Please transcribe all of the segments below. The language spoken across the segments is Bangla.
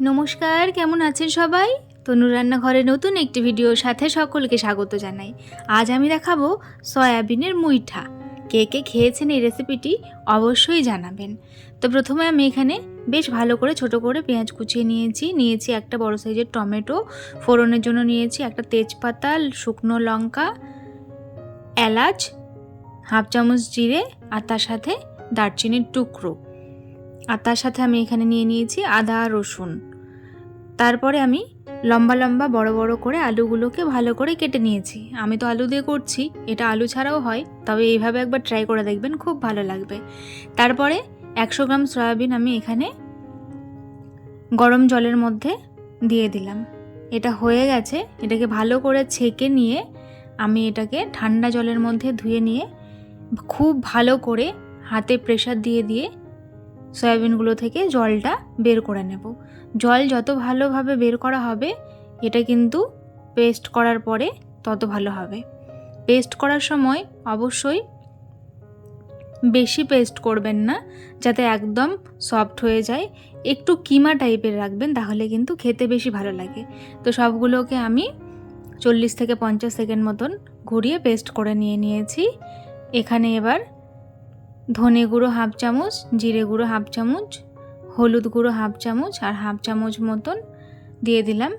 নমস্কার, কেমন আছেন সবাই? তনু রান্নাঘরে নতুন একটি ভিডিওর সাথে সকলকে স্বাগত জানাই। আজ আমি দেখাবো সয়াবিনের মুইঠা। কে কে খেয়েছেন এই রেসিপিটি অবশ্যই জানাবেন। তো প্রথমে আমি এখানে বেশ ভালো করে ছোট করে পেঁয়াজ কুচিয়ে নিয়েছি। নিয়েছি একটা বড় সাইজের টমেটো। ফোড়নের জন্য নিয়েছি একটা তেজপাতা, শুকনো লঙ্কা, এলাচ, হাফ চামচ জিরে আর তার সাথে দারচিনির টুকরো। আর তার সাথে আমি এখানে নিয়ে নিয়েছি আদা, রসুন। তারপরে আমি লম্বা লম্বা বড় বড় করে আলুগুলোকে ভালো করে কেটে নিয়েছি। আমি তো আলু দিয়ে করছি, এটা আলু ছাড়াও হয়, তবে এইভাবে একবার ট্রাই করে দেখবেন খুব ভালো লাগবে। তারপরে একশো গ্রাম সয়াবিন আমি এখানে গরম জলের মধ্যে দিয়ে দিলাম। এটা হয়ে গেছে, এটাকে ভালো করে ছেঁকে নিয়ে আমি এটাকে ঠান্ডা জলের মধ্যে ধুয়ে নিয়ে খুব ভালো করে হাতে প্রেশার দিয়ে দিয়ে সয়াবিনগুলো থেকে জলটা বের করে নেব। জল যত ভালোভাবে বের করা হবে, এটা কিন্তু পেস্ট করার পরে তত ভালো হবে। পেস্ট করার সময় অবশ্যই বেশি পেস্ট করবেন না, যাতে একদম সফট হয়ে যায়। একটু কিমা টাইপের রাখবেন, তাহলে কিন্তু খেতে বেশি ভালো লাগে। তো সবগুলোকে আমি চল্লিশ থেকে পঞ্চাশ সেকেন্ড মতন ঘুরিয়ে পেস্ট করে নিয়ে নিয়েছি। এখানে এবার ধনে গুঁড়ো হাফ চামচ, জিরে গুঁড়ো হাফ চামচ, হলুদ গুঁড়ো হাফ চামচ আর হাফ চামচ মতন দিয়ে দিলাম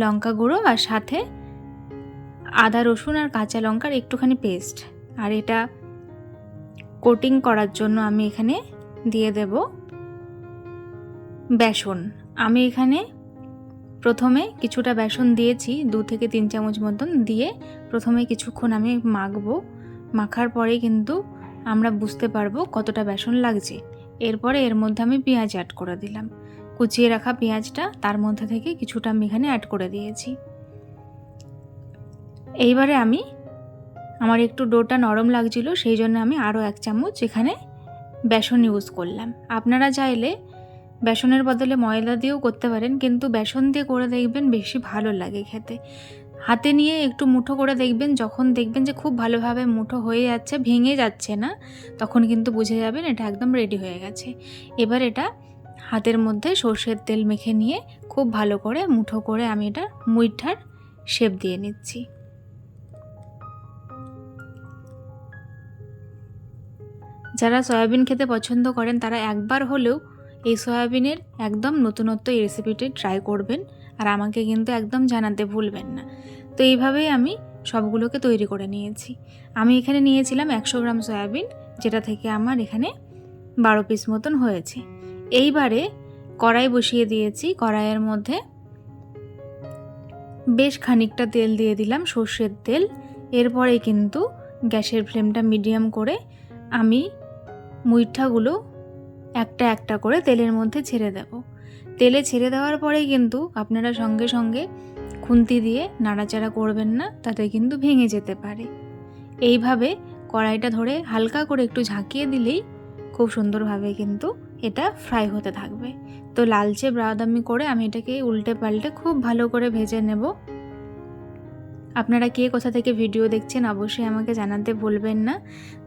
লঙ্কা গুঁড়ো আর সাথে আদা, রসুন আর কাঁচা লঙ্কার একটুখানি পেস্ট আর এটা কোটিং করার জন্য আমি এখানে দিয়ে দেব বেসন। আমি এখানে প্রথমে কিছুটা বেসন দিয়েছি, দু থেকে তিন চামচ মতন দিয়ে প্রথমে কিছুক্ষণ আমি মাখবো। মাখার পরে কিন্তু আমরা বুঝতে পারব কতটা বেসন লাগছে। এরপরে এর মধ্যে আমি পেঁয়াজ অ্যাড করে দিলাম। কুচিয়ে রাখা পেঁয়াজটা তার মধ্যে থেকে কিছুটা আমি এখানে অ্যাড করে দিয়েছি। এইবারে আমি, আমার একটু ডোটা নরম লাগছিল, সেই জন্য আমি আরও এক চামচ এখানে বেসন ইউজ করলাম। আপনারা চাইলে বেসনের বদলে ময়দা দিয়েও করতে পারেন, কিন্তু বেসন দিয়ে করে দেখবেন বেশি ভালো লাগে খেতে। হাতে নিয়ে একটু মুঠো করে দেখবেন, যখন দেখবেন যে খুব ভালোভাবে মুঠো হয়ে যাচ্ছে, ভেঙে যাচ্ছে না, তখন কিন্তু বুঝে যাবেন এটা একদম রেডি হয়ে গেছে। এবার এটা হাতের মধ্যে সর্ষের তেল মেখে নিয়ে খুব ভালো করে মুঠো করে আমি এটা মুইঠার শেপ দিয়ে নিচ্ছি। যারা সয়াবিন খেতে পছন্দ করেন, তারা একবার হলেও এই সয়াবিনের একদম নতুনত্ব এই রেসিপিটি ট্রাই করবেন আর আমাকে কিন্তু একদম জানাতে ভুলবেন না। তো এইভাবেই আমি সবগুলোকে তৈরি করে নিয়েছি। আমি এখানে নিয়েছিলাম একশো গ্রাম সয়াবিন, যেটা থেকে আমার এখানে বারো পিস মতন হয়েছে। এইবারে কড়াই বসিয়ে দিয়েছি। কড়াইয়ের মধ্যে বেশ খানিকটা তেল দিয়ে দিলাম, সর্ষের তেল। এরপরে কিন্তু গ্যাসের ফ্লেমটা মিডিয়াম করে আমি মুইঠাগুলো একটা একটা করে তেলের মধ্যে ছেড়ে দেব। তেলে ছেড়ে দেওয়ার পরে কিন্তু আপনারা সঙ্গে সঙ্গে খুন্তি দিয়ে নাড়াচাড়া করবেন না, তাতে কিন্তু ভেঙে যেতে পারে। এইভাবে কড়াইটা ধরে হালকা করে একটু ঝাঁকিয়ে দিলেই খুব সুন্দরভাবে কিন্তু এটা ফ্রাই হতে থাকবে। তো লালচে ব্রাউদামি করে আমি এটাকে উল্টে পাল্টে খুব ভালো করে ভেজে নেব। আপনারা কে কোথা থেকে ভিডিও দেখছেন অবশ্যই আমাকে জানাতে ভুলবেন না।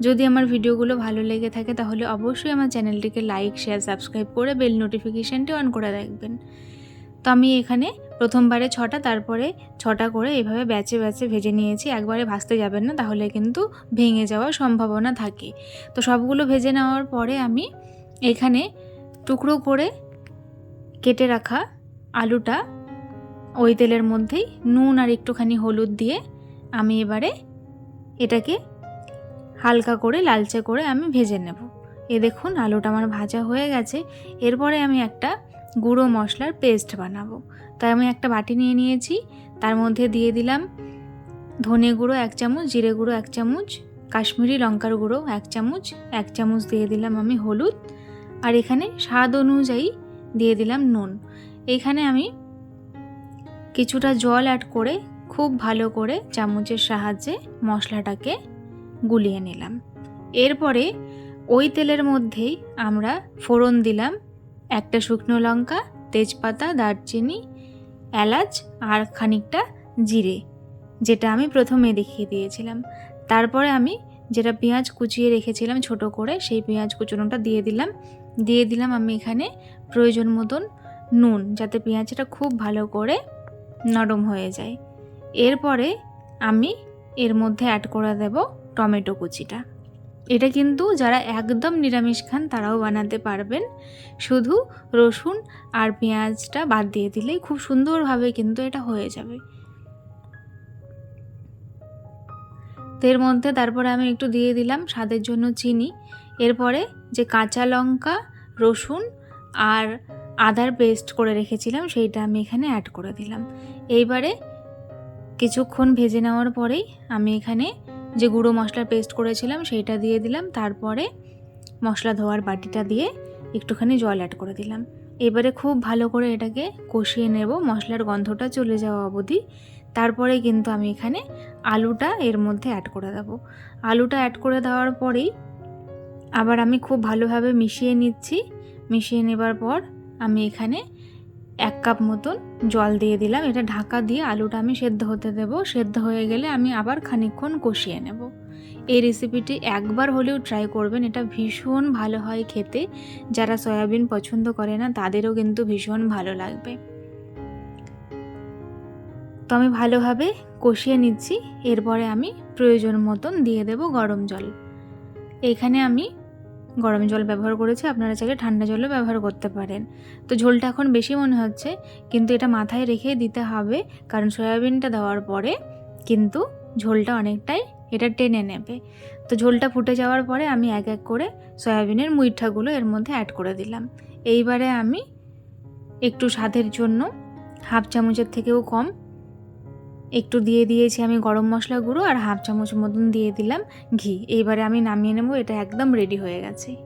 যদি আমার ভিডিওগুলো ভালো লেগে থাকে তাহলে অবশ্যই আমার চ্যানেলটিকে লাইক, শেয়ার, সাবস্ক্রাইব করে বেল নোটিফিকেশানটি অন করে রাখবেন। তো আমি এখানে প্রথমবারে ছটা, তারপরে ছটা করে এভাবে ব্যাচে ব্যাচে ভেজে নিয়েছি। একবারে ভাজতে যাবেন না, তাহলে কিন্তু ভেঙে যাওয়ার সম্ভাবনা থাকে। তো সবগুলো ভেজে নেওয়ার পরে আমি এখানে টুকরো করে কেটে রাখা আলুটা ওই তেলের মধ্যেই নুন আর একটুখানি হলুদ দিয়ে আমি এবারে এটাকে হালকা করে লালচে করে আমি ভেজে নেব। এ দেখুন, আলুটা আমার ভাজা হয়ে গেছে। এরপরে আমি একটা গুঁড়ো মশলার পেস্ট বানাবো। তাই আমি একটা বাটি নিয়ে নিয়েছি। তার মধ্যে দিয়ে দিলাম ধনে গুঁড়ো এক চামচ, জিরে গুঁড়ো এক চামচ, কাশ্মীরি লঙ্কার গুঁড়ো এক চামচ এক চামচ দিয়ে দিলাম আমি হলুদ। আর এখানে স্বাদ অনুযায়ী দিয়ে দিলাম নুন। এখানে আমি কিছুটা জল অ্যাড করে খুব ভালো করে চামচের সাহায্যে মশলাটাকে গুলিয়ে নিলাম। এরপরে ওই তেলের মধ্যেই আমরা ফোড়ন দিলাম। একটা শুকনো লঙ্কা, তেজপাতা, দারচিনি, এলাচ আর খানিকটা জিরে, যেটা আমি প্রথমে দেখিয়ে দিয়েছিলাম। তারপরে আমি যেটা পেঁয়াজ কুচিয়ে রেখেছিলাম ছোট করে, সেই পেঁয়াজ কুচনোটা দিয়ে দিলাম। দিয়ে দিলাম আমি এখানে প্রয়োজন মতন নুন, যাতে পেঁয়াজটা খুব ভালো করে নরম হয়ে যায়। এরপরে আমি এর মধ্যে অ্যাড করে দেব টমেটো কুচিটা। এটা কিন্তু যারা একদম নিরামিষ খান তারাও বানাতে পারবেন। শুধু রসুন আর পেঁয়াজটা বাদ দিয়ে দিলেই খুব সুন্দরভাবে কিন্তু এটা হয়ে যাবে। এর মধ্যে তারপরে আমি একটু দিয়ে দিলাম স্বাদের জন্য চিনি। এরপরে যে কাঁচা লঙ্কা, রসুন আর আদার পেস্ট করে রেখেছিলাম, সেইটা আমি এখানে অ্যাড করে দিলাম। এইবারে কিছুক্ষণ ভেজে নেওয়ার পরেই আমি এখানে যে গুঁড়ো মশলার পেস্ট করেছিলাম, সেইটা দিয়ে দিলাম। তারপরে মশলা ধোয়ার বাটিটা দিয়ে একটুখানি জল অ্যাড করে দিলাম। এবারে খুব ভালো করে এটাকে কষিয়ে নেব। মশলার গন্ধটা চলে যাওয়া অবধি। তারপরে কিন্তু আমি এখানে আলুটা এর মধ্যে অ্যাড করে দেবো। আলুটা অ্যাড করে দেওয়ার পরেই আবার আমি খুব ভালোভাবে মিশিয়ে নিচ্ছি। মিশিয়ে নেবার পর আমি এখানে এক কাপ মতন জল দিয়ে দিলাম। এটা ঢাকা দিয়ে আলুটা আমি সেদ্ধ হতে দেব। সেদ্ধ হয়ে গেলে আমি আবার খানিকক্ষণ কষিয়ে নেব। এই রেসিপিটি একবার হলেও ট্রাই করবেন। এটা ভীষণ ভালো হয় খেতে। যারা সয়াবিন পছন্দ করে না, তাদেরও কিন্তু ভীষণ ভালো লাগবে। তো আমি ভালোভাবে কষিয়ে নিচ্ছি। এরপরে আমি প্রয়োজন মতন দিয়ে দেব গরম জল। এখানে আমি গরম জল ব্যবহার করেছি, আপনারা চাইলে ঠান্ডা জলও ব্যবহার করতে পারেন। তো ঝোলটা এখন বেশি মনে হচ্ছে, কিন্তু এটা মাথায় রেখে দিতে হবে, কারণ সয়াবিনটা দেওয়ার পরে কিন্তু ঝোলটা অনেকটাই এটা টেনে নেবে। তো ঝোলটা ফুটে যাওয়ার পরে আমি এক এক করে সয়াবিনের মুইঠাগুলো এর মধ্যে অ্যাড করে দিলাম। এইবারে আমি একটু স্বাদের জন্য হাফ চামচের থেকেও কম একটু দিয়ে দিয়েছি আমি গরম মশলা গুঁড়ো আর হাফ চামচ মতন দিয়ে দিলাম ঘি। এইবারে আমি নামিয়ে নেব, এটা একদম রেডি হয়ে গেছে।